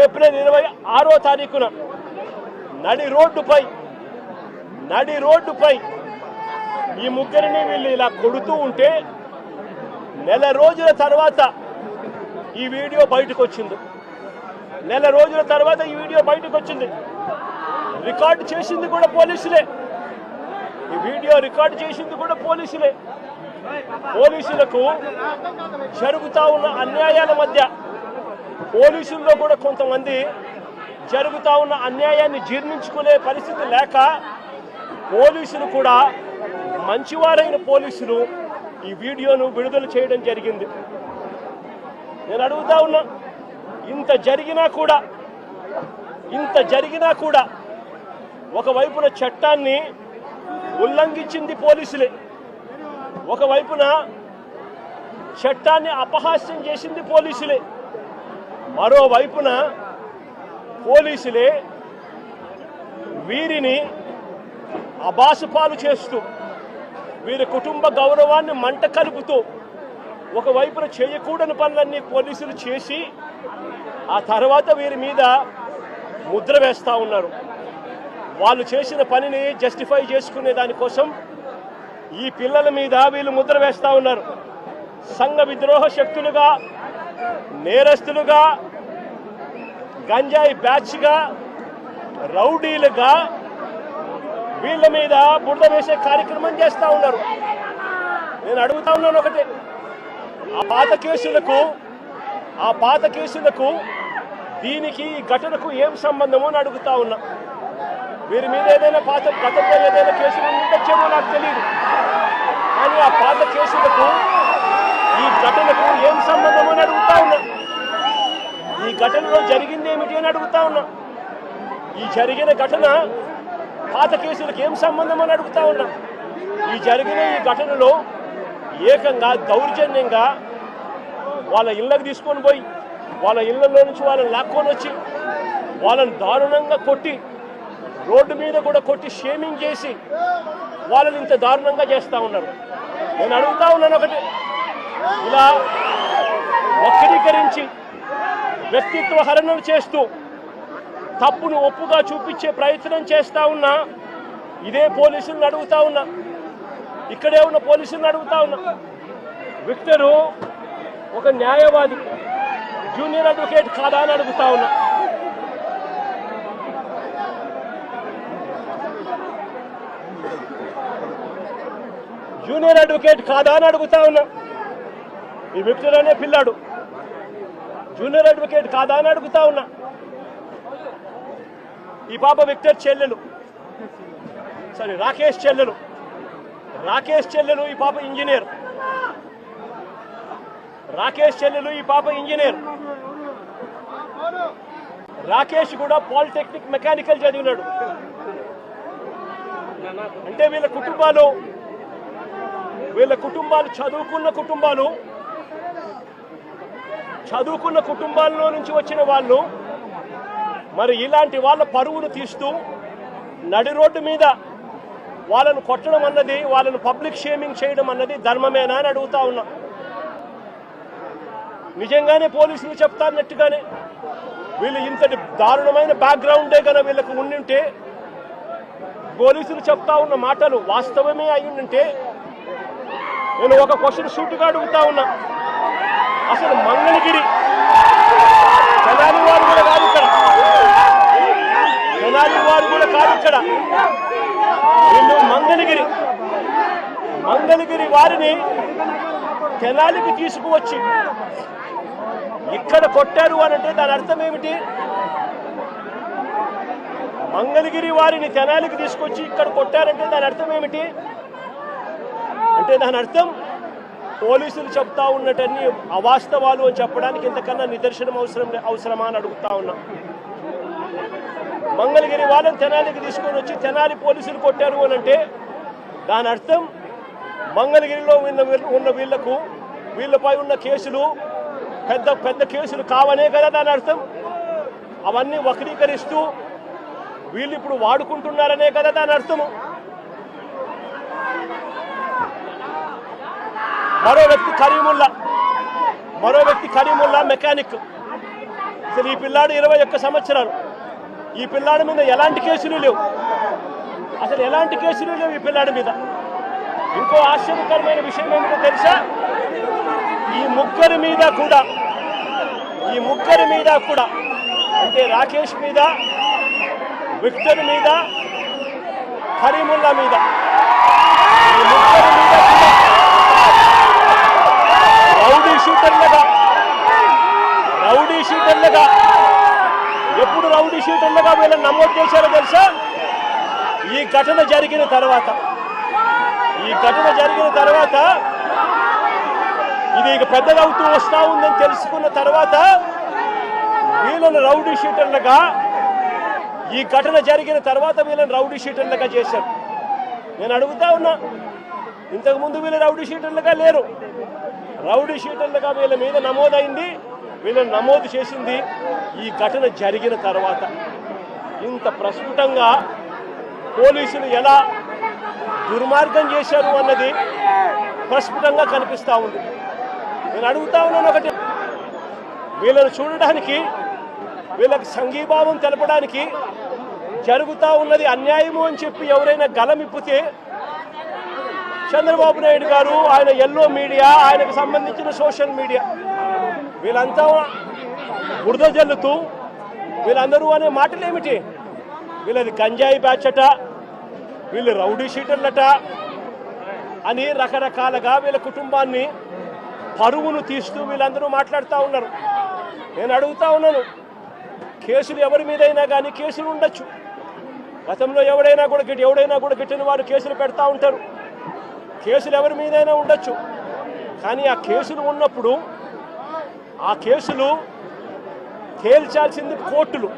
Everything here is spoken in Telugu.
ఏప్రిల్ ఇరవై ఆరో తారీఖున నడి రోడ్డుపై నడి రోడ్డుపై ఈ ముగ్గురిని వీళ్ళు ఇలా కొడుతూ ఉంటే నెల రోజుల తర్వాత ఈ వీడియో బయటకు వచ్చింది నెల రోజుల తర్వాత ఈ వీడియో బయటకు వచ్చింది రికార్డు చేసింది కూడా పోలీసులే. ఈ వీడియో రికార్డు చేసింది కూడా పోలీసులే. పోలీసులకు జరుగుతా ఉన్న అన్యాయాల మధ్య పోలీసుల్లో కూడా కొంతమంది జరుగుతూ ఉన్న అన్యాయాన్ని జీర్ణించుకునే పరిస్థితి లేక పోలీసులు కూడా మంచివారైన పోలీసులు ఈ వీడియోను విడుదల చేయడం జరిగింది. నేను అడుగుతా ఉన్నా ఇంత జరిగినా కూడా ఇంత జరిగినా కూడా ఒకవైపున చట్టాన్ని ఉల్లంఘించింది పోలీసులే ఒకవైపున చట్టాన్ని అపహాస్యం చేసింది పోలీసులే. మరోవైపున పోలీసులే వీరిని అబాసుపాలు చేస్తూ వీరి కుటుంబ గౌరవాన్ని మంట కలుపుతూ ఒకవైపున చేయకూడని పనులన్నీ పోలీసులు చేసి ఆ తర్వాత వీరి మీద ముద్ర వేస్తూ ఉన్నారు. వాళ్ళు చేసిన పనిని జస్టిఫై చేసుకునే దానికోసం ఈ పిల్లల మీద వీళ్ళు ముద్ర వేస్తూ ఉన్నారు. సంఘ విద్రోహ శక్తులుగా నేరస్తులుగా గంజాయి బ్యాచ్గా రౌడీలుగా వీళ్ళ మీద బురద వేసే కార్యక్రమం చేస్తూ ఉన్నారు. నేను అడుగుతా ఉన్నాను ఒకటి. ఆ పాత కేసులకు ఆ పాత కేసులకు దీనికి ఈ ఘటనకు ఏం సంబంధమో అని అడుగుతా ఉన్నా. వీరి మీద ఏదైనా పాత గతంలో ఏదైనా కేసులు ఉండొచ్చేమో నాకు తెలియదు కానీ ఆ పాత కేసులకు ఈ ఘటనకు ఏం సంబంధం అని అడుగుతా ఉన్నా. ఘటనలో జరిగింది ఏమిటి అని అడుగుతా ఉన్నా. ఈ జరిగిన ఘటన పాత కేసులకు ఏం సంబంధం అని అడుగుతా ఉన్నా. ఈ జరిగిన ఈ ఘటనలో ఏకంగా దౌర్జన్యంగా వాళ్ళ ఇళ్ళకి తీసుకొని పోయి వాళ్ళ ఇళ్ళలో నుంచి వాళ్ళని లాక్కొని వచ్చి వాళ్ళని దారుణంగా కొట్టి రోడ్డు మీద కూడా కొట్టి షేమింగ్ చేసి వాళ్ళని ఇంత దారుణంగా చేస్తూ ఉన్నారు. నేను అడుగుతా ఉన్నాను ఒకటి. ఇలా వక్రీకరించి వ్యక్తిత్వ హరణం చేస్తూ తప్పును ఒప్పుగా చూపించే ప్రయత్నం చేస్తూ ఉన్నా ఇదే పోలీసులను అడుగుతా ఉన్నా ఇక్కడే ఉన్న పోలీసులను అడుగుతా ఉన్నా. విక్టరు ఒక న్యాయవాది జూనియర్ అడ్వకేట్ కాదా అని అడుగుతా ఉన్నా. జూనియర్ అడ్వకేట్ కాదా అని అడుగుతా ఉన్నా. ఈ విక్టర్ అనే పిల్లాడు జూనియర్ అడ్వకేట్ కాదా అని అడుగుతా ఉన్నా. ఈ పాప విక్టర్ చెల్లెలు. సారీ రాకేష్ చెల్లెలు. రాకేష్ చెల్లెలు ఈ పాప ఇంజనీర్. రాకేష్ చెల్లెలు ఈ పాప ఇంజనీర్. రాకేష్ కూడా పాలిటెక్నిక్ మెకానికల్ చదివినాడు. అంటే వీళ్ళ కుటుంబాలు వీళ్ళ కుటుంబాలు చదువుకున్న కుటుంబాలు చదువుకున్న కుటుంబాల్లో నుంచి వచ్చిన వాళ్ళు మరి ఇలాంటి వాళ్ళ పరువును తీస్తూ నడి రోడ్డు మీద వాళ్ళను కొట్టడం అన్నది వాళ్ళను పబ్లిక్ షేమింగ్ చేయడం అన్నది ధర్మమేనా అని అడుగుతా ఉన్నా. నిజంగానే పోలీసులు చెప్తారన్నట్టుగానే వీళ్ళు ఇంతటి దారుణమైన బ్యాక్గ్రౌండే కనుక వీళ్ళకు ఉండింటే పోలీసులు చెప్తా ఉన్న మాటలు వాస్తవమే అయి నేను ఒక క్వశ్చన్ షూట్గా అడుగుతా ఉన్నా. అసలు మంగళగిరి తెనాలి వారు కూడా కాదు ఇక్కడ. తెనాలి వారు కూడా కాదు ఇక్కడ. వీళ్ళు మంగళగిరి. మంగళగిరి వారిని తెనాలికి తీసుకువచ్చి ఇక్కడ కొట్టారు అని అంటే దాని అర్థం ఏమిటి? మంగళగిరి వారిని తెనాలికి తీసుకొచ్చి ఇక్కడ కొట్టారంటే దాని అర్థం ఏమిటి? అంటే దాని అర్థం పోలీసులు చెప్తా ఉన్నటన్ని అవాస్తవాలు అని చెప్పడానికి ఇంతకన్నా నిదర్శనం అవసరం లే- అవసరమా అని అడుగుతా ఉన్నా. మంగళగిరి వాళ్ళని తెనాలికి తీసుకొని వచ్చి తెనాలి పోలీసులు కొట్టారు అని అంటే దాని అర్థం మంగళగిరిలో ఉన్న ఉన్న వీళ్ళకు వీళ్ళపై ఉన్న కేసులు పెద్ద పెద్ద కేసులు కావనే కదా దాని అర్థం. అవన్నీ వక్రీకరిస్తూ వీళ్ళు ఇప్పుడు వాడుకుంటున్నారనే కదా దాని అర్థము. మరో వ్యక్తి కరీముల్లా. మరో వ్యక్తి కరీముల్లా మెకానిక్. అసలు ఈ పిల్లాడు ఇరవై ఒక్క సంవత్సరాలు. ఈ పిల్లాడి మీద ఎలాంటి కేసులు లేవు. అసలు ఎలాంటి కేసులు లేవు ఈ పిల్లాడి మీద. ఇంకో ఆశ్చర్యకరమైన విషయం ఏమిటో తెలుసా? ఈ ముగ్గురి మీద కూడా ఈ ముగ్గురి మీద కూడా అంటే రాకేష్ మీద విక్టర్ మీద కరీముల్లా మీద ఈ ముగ్గురి మీద కూడా షూటర్లుగా. రౌడీ షూటర్లుగా. ఎప్పుడు రౌడీ షూటర్లుగా వీళ్ళని నమోదు చేశారో తెలుసా? ఈ ఘటన జరిగిన తర్వాత. ఈ ఘటన జరిగిన తర్వాత ఇది ఇక పెద్దదవుతూ వస్తా ఉందని తెలుసుకున్న తర్వాత వీళ్ళని రౌడీ షీటర్లుగా ఈ ఘటన జరిగిన తర్వాత వీళ్ళని రౌడీ షీటర్లుగా చేశారు. నేను అడుగుతా ఉన్నా ఇంతకుముందు వీళ్ళు రౌడీ షీటర్లుగా లేరు. రౌడీ షీటర్లుగా వీళ్ళ మీద నమోదైంది. వీళ్ళని నమోదు చేసింది ఈ ఘటన జరిగిన తర్వాత. ఇంత ప్రస్ఫుటంగా పోలీసులు ఎలా దుర్మార్గం చేశారు అన్నది ప్రస్ఫుటంగా కనిపిస్తూ ఉంది. నేను అడుగుతా ఉన్నాను ఒకటి. వీళ్ళని చూడడానికి వీళ్ళకి సంఘీభావం తెలపడానికి జరుగుతూ ఉన్నది అన్యాయము అని చెప్పి ఎవరైనా గలమిప్పితే చంద్రబాబు నాయుడు గారు ఆయన ఎల్లో మీడియా ఆయనకు సంబంధించిన సోషల్ మీడియా. వీళ్ళంతా బురద జల్లుతూ వీళ్ళందరూ అనే మాటలు ఏమిటి వీళ్ళది గంజాయి బ్యాచ్ అట వీళ్ళు రౌడీ షీటర్లట అని రకరకాలుగా వీళ్ళ కుటుంబాన్ని పరువును తీస్తూ వీళ్ళందరూ మాట్లాడుతూ ఉన్నారు. నేను అడుగుతా ఉన్నాను కేసులు ఎవరి మీదైనా కానీ కేసులు ఉండొచ్చు. గతంలో ఎవడైనా కూడా గిట్ ఎవడైనా కూడా గిట్టిన వారు కేసులు పెడతా ఉంటారు. కేసులు ఎవరి మీదైనా ఉండొచ్చు. కానీ ఆ కేసులు ఉన్నప్పుడు ఆ కేసులు తేల్చాల్సింది కోర్టులు.